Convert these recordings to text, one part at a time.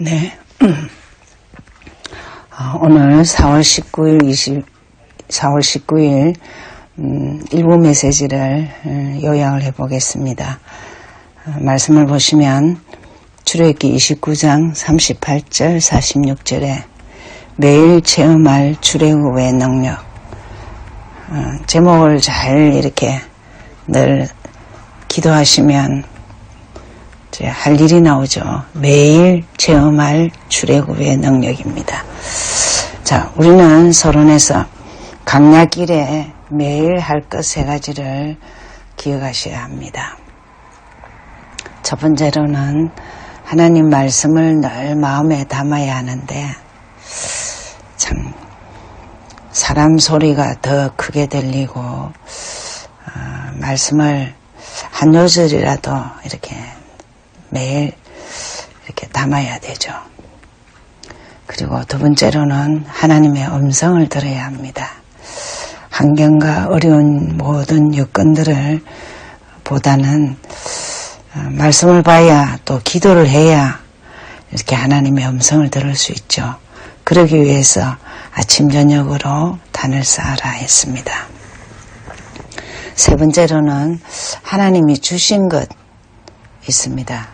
네. 어, 오늘 4월 19일, 20, 4월 19일, 음, 일부 메시지를 음, 요약을 해보겠습니다. 어, 말씀을 보시면, 출애굽기 29장 38절, 46절에 매일 체험할 출애굽의 능력, 어, 제목을 잘 이렇게 늘 기도하시면 이제 할 일이 나오죠. 매일 체험할 출애굽의 능력입니다. 자, 우리는 서론에서 강약길에 매일 할 것 세 가지를 기억하셔야 합니다. 첫 번째로는 하나님 말씀을 늘 마음에 담아야 하는데 참 사람 소리가 더 크게 들리고 어, 말씀을 한 요절이라도 이렇게 매일 이렇게 담아야 되죠. 그리고 두 번째로는 하나님의 음성을 들어야 합니다. 환경과 어려운 모든 여건들을 보다는 어, 말씀을 봐야 또 기도를 해야 이렇게 하나님의 음성을 들을 수 있죠. 그러기 위해서 아침 저녁으로 단을 쌓아라 했습니다. 세 번째로는 하나님이 주신 것 있습니다.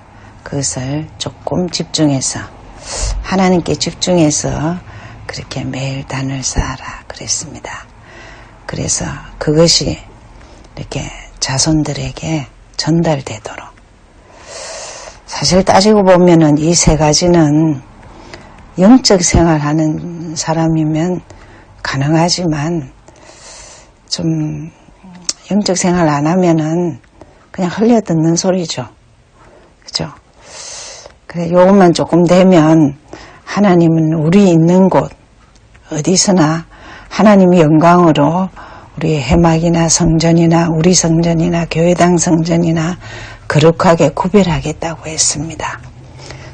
그것을 조금 집중해서 하나님께 집중해서 그렇게 매일 단을 쌓아라 그랬습니다. 그래서 그것이 이렇게 자손들에게 전달되도록 사실 따지고 보면은 이 세 가지는 영적 생활하는 사람이면 가능하지만 좀 영적 생활 안 하면은 그냥 흘려 듣는 소리죠. 그죠? 그래, 요것만 조금 되면 하나님은 우리 있는 곳, 어디서나 하나님의 영광으로 우리 해막이나 성전이나 우리 성전이나 교회당 성전이나 거룩하게 구별하겠다고 했습니다.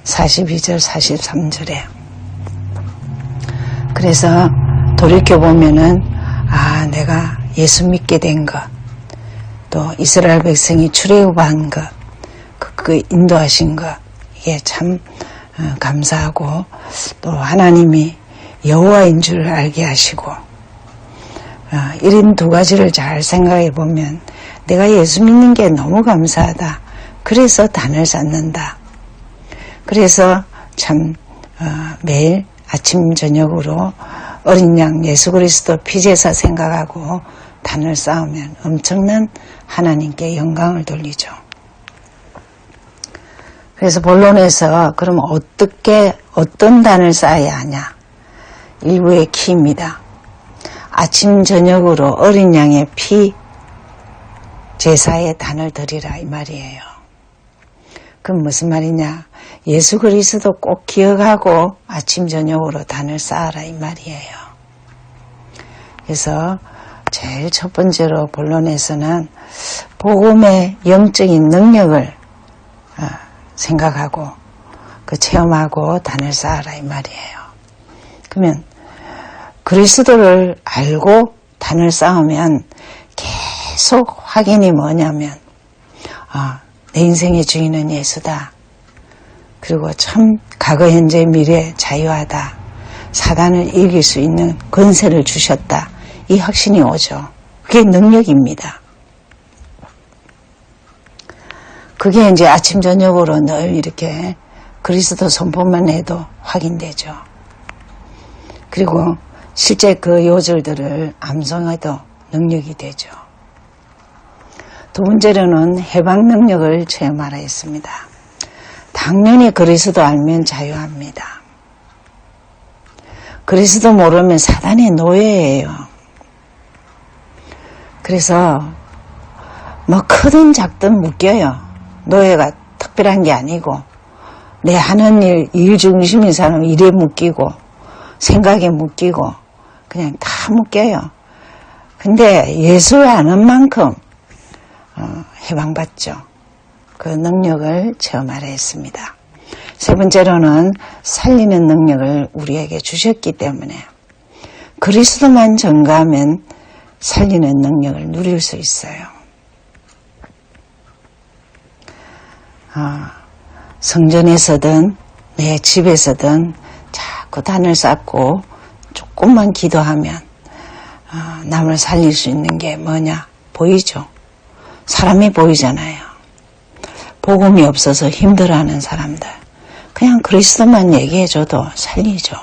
42절, 43절에. 그래서 돌이켜보면은, 아, 내가 예수 믿게 된 것, 또 이스라엘 백성이 출애굽한 것, 그, 그 인도하신 것, 이게 참 어, 감사하고 또 하나님이 여호와인 줄 알게 하시고 어, 이런 두 가지를 잘 생각해 보면 내가 예수 믿는 게 너무 감사하다. 그래서 단을 쌓는다. 그래서 참 어, 매일 아침 저녁으로 어린 양 예수 그리스도 피제사 생각하고 단을 쌓으면 엄청난 하나님께 영광을 돌리죠. 그래서 본론에서 그럼 어떻게 어떤 단을 쌓아야 하냐? 일부의 키입니다. 아침 저녁으로 어린 양의 피 제사에 단을 드리라 이 말이에요. 그럼 무슨 말이냐? 예수 그리스도 꼭 기억하고 아침 저녁으로 단을 쌓아라 이 말이에요. 그래서 제일 첫 번째로 본론에서는 복음의 영적인 능력을 생각하고 그 체험하고 단을 쌓아라 이 말이에요. 그러면 그리스도를 알고 단을 쌓으면 계속 확인이 뭐냐면 아, 내 인생의 주인은 예수다. 그리고 참 과거 현재 미래 자유하다. 사단을 이길 수 있는 권세를 주셨다. 이 확신이 오죠. 그게 능력입니다. 그게 이제 아침 저녁으로 늘 이렇게 그리스도 선포만 해도 확인되죠. 그리고 실제 그 요절들을 암송해도 능력이 되죠. 두 번째로는 해방 능력을 체험하라 했습니다. 당연히 그리스도 알면 자유합니다. 그리스도 모르면 사단의 노예예요. 그래서 뭐 크든 작든 묶여요. 노예가 특별한 게 아니고 내 하는 일, 일 중심인 사람 일에 묶이고 생각에 묶이고 그냥 다 묶여요. 근데 예수를 아는 만큼 어, 해방받죠. 그 능력을 체험하려 했습니다. 세 번째로는 살리는 능력을 우리에게 주셨기 때문에 그리스도만 전가하면 살리는 능력을 누릴 수 있어요. 성전에서든 내 집에서든 자꾸 단을 쌓고 조금만 기도하면 어, 남을 살릴 수 있는 게 뭐냐 보이죠. 사람이 보이잖아요. 복음이 없어서 힘들어하는 사람들 그냥 그리스도만 얘기해줘도 살리죠.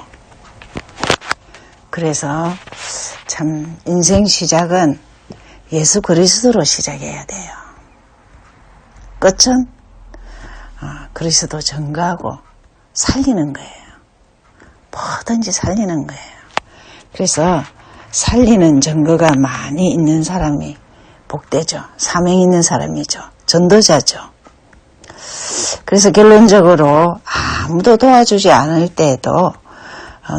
그래서 참 인생 시작은 예수 그리스도로 시작해야 돼요. 끝은 어, 그리스도 증거하고 살리는 거예요. 뭐든지 살리는 거예요. 그래서 살리는 증거가 많이 있는 사람이 복되죠. 사명 있는 사람이죠. 전도자죠. 그래서 결론적으로 아무도 도와주지 않을 때에도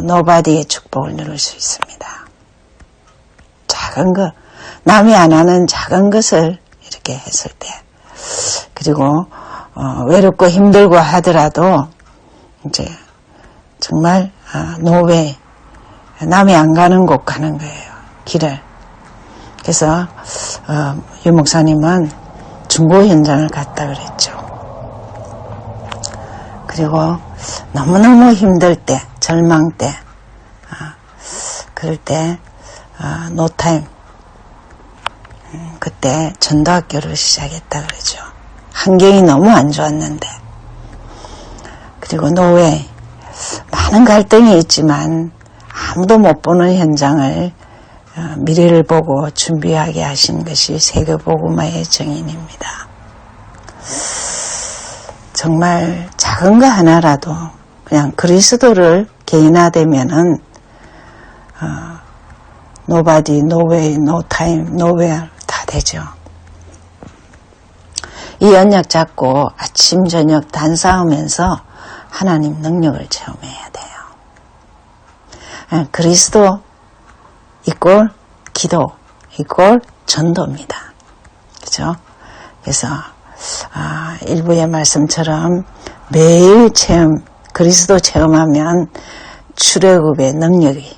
노바디의 축복을 누릴 수 있습니다. 작은 것, 남이 안 하는 작은 것을 이렇게 했을 때, 그리고 어, 외롭고 힘들고 하더라도 이제 정말 아, 노베 남이 안 가는 곳 가는 거예요. 길을. 그래서 어, 유 목사님은 중고 현장을 갔다 그랬죠. 그리고 너무너무 힘들 때, 절망 때, 아, 그럴 때 아, 노타임 음, 그때 전도학교를 시작했다 그러죠. 환경이 너무 안 좋았는데 그리고 노웨이 많은 갈등이 있지만 아무도 못 보는 현장을 어, 미래를 보고 준비하게 하신 것이 세계복음화의 정인입니다. 정말 작은 거 하나라도 그냥 그리스도를 개인화되면은 어, nobody, no way, no 다 되죠. 이 언약 잡고 아침 저녁 단싸우면서 하나님 능력을 체험해야 돼요. 아, 그리스도 이꼴 기도 이꼴 전도입니다. 그죠? 그래서 아, 일부의 말씀처럼 매일 체험 그리스도 체험하면 출애굽의 능력이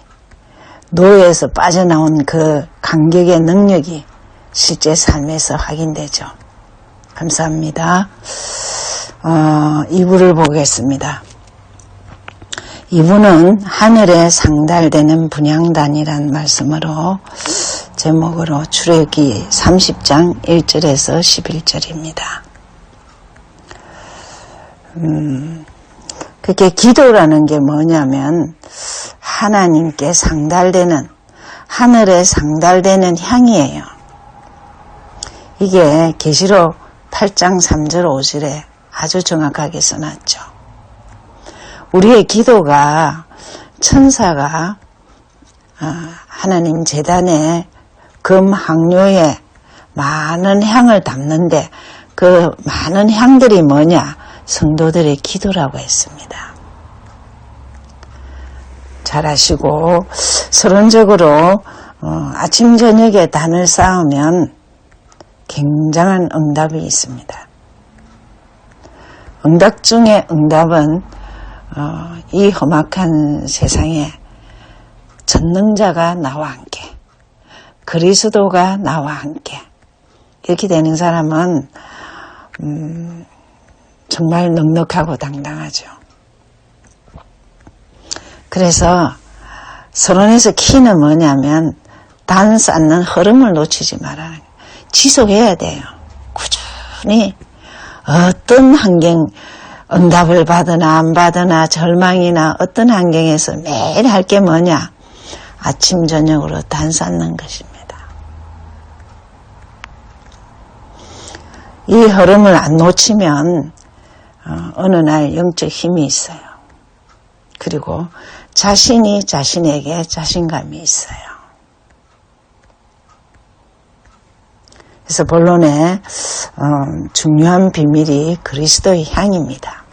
노예에서 빠져나온 그 간격의 능력이 실제 삶에서 확인되죠. 감사합니다. 어, 2부를 보겠습니다. 2부는 하늘에 상달되는 분양단이란 말씀으로 제목으로 출애기 30장 1절에서 11절입니다. 음, 그게 기도라는 게 뭐냐면 하나님께 상달되는 하늘에 상달되는 향이에요. 이게 계시록 8장 3절 5절에 아주 정확하게 써놨죠. 우리의 기도가 천사가 아, 하나님 재단에 금 항료에 많은 향을 담는데 그 많은 향들이 뭐냐? 성도들의 기도라고 했습니다. 잘 아시고 서론적으로 어, 아침 저녁에 단을 쌓으면 굉장한 응답이 있습니다. 응답 중에 응답은 어, 이 험악한 세상에 전능자가 나와 함께 그리스도가 나와 함께 이렇게 되는 사람은 음, 정말 넉넉하고 당당하죠. 그래서 서론에서 키는 뭐냐면 단 쌓는 흐름을 놓치지 해요. 지속해야 돼요. 꾸준히 어떤 환경 응답을 받으나 안 받으나 절망이나 어떤 환경에서 매일 할 게 뭐냐 아침 저녁으로 단 쌓는 것입니다. 이 흐름을 안 놓치면 어, 어느 날 영적 힘이 있어요. 그리고 자신이 자신에게 자신감이 있어요. 그래서 본론의 어, 중요한 비밀이 그리스도의 향입니다.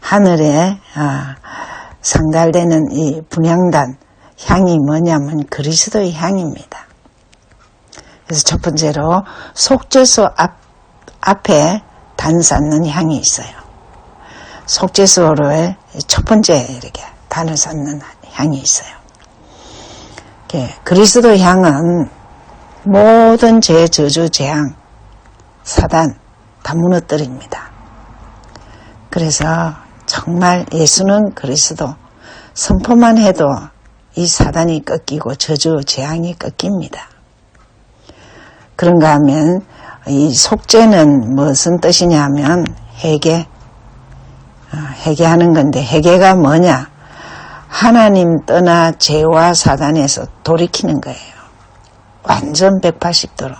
하늘에 아, 상달되는 이 분향단 향이 뭐냐면 그리스도의 향입니다. 그래서 첫 번째로 속죄소 앞, 앞에 단 쌓는 향이 있어요. 속죄소로의 첫 번째 이렇게 단을 쌓는 향이 있어요. 그리스도 향은 모든 죄, 저주, 재앙, 사단 다 무너뜨립니다. 그래서 정말 예수는 그리스도 선포만 해도 이 사단이 꺾이고 저주 재앙이 꺾입니다. 그런가 하면 이 속죄는 무슨 뜻이냐면 회개, 어, 회개하는 건데 회개가 뭐냐? 하나님 떠나 죄와 사단에서 돌이키는 거예요. 완전 180도로.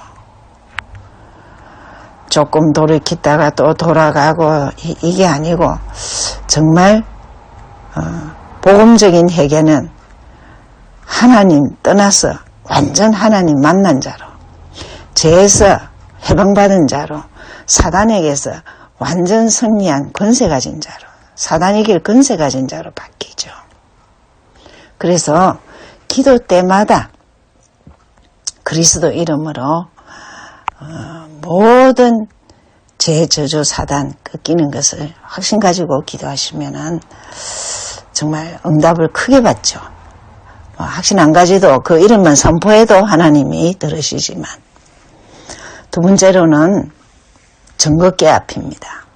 조금 돌이키다가 또 돌아가고 이, 게 아니고 정말 어, 복음적인 회개는 하나님 떠나서 완전 하나님 만난 자로 죄에서 해방받은 자로 사단에게서 완전 승리한 권세 가진 자로 사단 이길 권세 가진 자로 바뀌죠. 그래서 기도 때마다 그리스도 이름으로 어, 모든 제 저주 사단 꺾이는 것을 확신 가지고 기도하시면은 정말 응답을 크게 받죠. 뭐 확신 안 가지도 그 이름만 선포해도 하나님이 들으시지만 두 번째로는 정거계 앞입니다.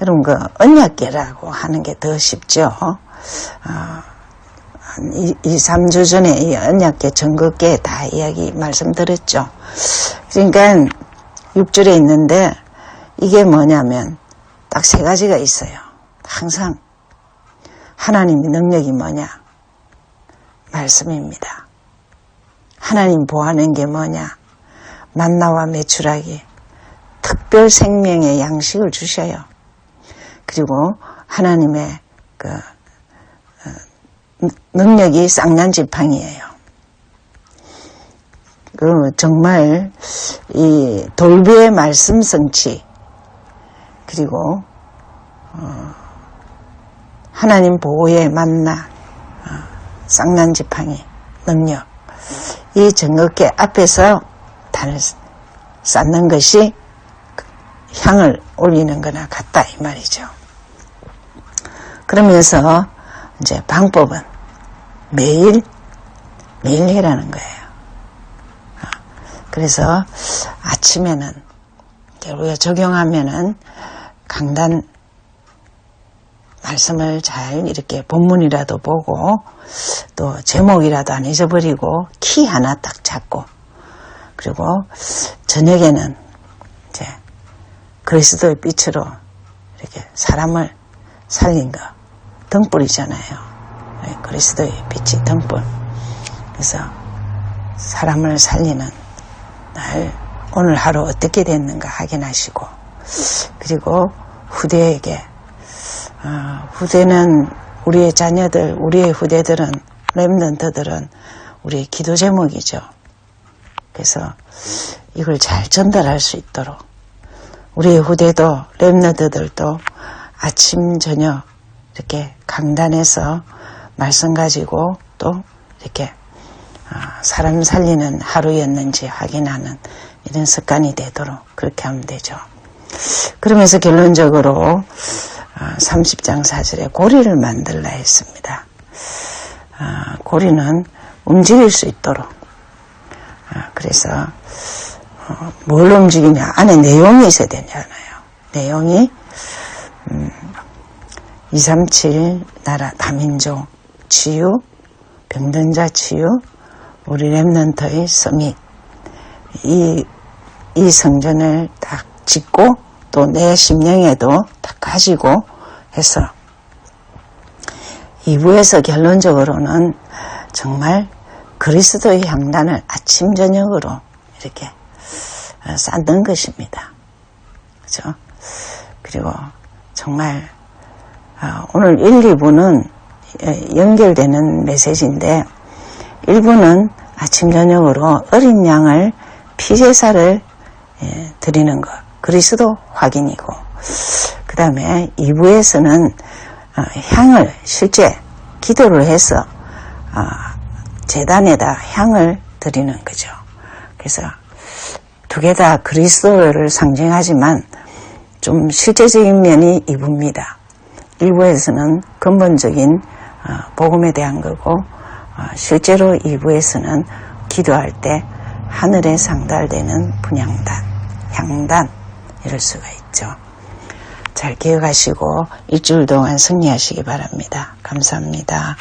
여러분 그 언약계라고 하는 게 더 쉽죠. 어, 한 2, 3주 전에 이 언약계 정거계 다 이야기 말씀드렸죠. 그러니까 6절에 있는데 이게 뭐냐면 딱 세 가지가 있어요. 항상 하나님의 능력이 뭐냐? 말씀입니다. 하나님 보하는 게 뭐냐? 만나와 매출하기 특별 생명의 양식을 주셔요. 그리고 하나님의 그 어, 능력이 쌍난 지팡이에요. 그 정말 이 돌비의 말씀 성취 그리고 어 하나님 보호의 만나 어 쌍난 지팡이 능력 이 정극계 앞에서 단을 쌓는 것이 향을 올리는 거나 같다 이 말이죠. 그러면서 이제 방법은 매일 매일 해라는 거예요. 그래서 아침에는 우리가 적용하면은 강단 말씀을 잘 이렇게 본문이라도 보고 또 제목이라도 안 잊어버리고 키 하나 딱 잡고 그리고 저녁에는 이제 그리스도의 빛으로 이렇게 사람을 살린 거 등불이잖아요. 네, 그리스도의 빛이 등불. 그래서 사람을 살리는 날 오늘 하루 어떻게 됐는가 확인하시고 그리고 후대에게 어, 후대는 우리의 자녀들, 우리의 후대들은 랩런트들은 우리의 기도 제목이죠. 그래서 이걸 잘 전달할 수 있도록 우리의 후대도 랩런트들도 아침 저녁 이렇게 강단에서 말씀 가지고 또 이렇게 아, 사람 살리는 하루였는지 확인하는 이런 습관이 되도록 그렇게 하면 되죠. 그러면서 결론적으로 30장 아, 4절에 고리를 만들라 했습니다. 아, 고리는 움직일 수 있도록 그래서 어, 뭘 움직이냐 안에 내용이 있어야 되잖아요. 내용이 237 나라 다민족 치유 병든자 치유 우리 랩런터의 서밋 이, 이 성전을 딱 짓고 또 내 심령에도 딱 가지고 해서 2부에서 결론적으로는 정말 그리스도의 향단을 아침 저녁으로 이렇게 쌓는 것입니다. 그죠? 그리고 정말 아, 오늘 1, 2부는 연결되는 메시지인데 일부는 아침 저녁으로 어린 양을 피제사를 예, 드리는 것 그리스도 확인이고 그 다음에 2부에서는 어, 향을 실제 기도를 해서 어, 재단에다 향을 드리는 거죠. 그래서 두 개 다 그리스도를 상징하지만 좀 실제적인 면이 2부입니다. 1부에서는 근본적인 어, 복음에 대한 거고 어, 실제로 2부에서는 기도할 때 하늘에 상달되는 분향단, 향단 이럴 수가 있죠. 자잘 기억하시고 일주일 동안 승리하시기 바랍니다. 감사합니다.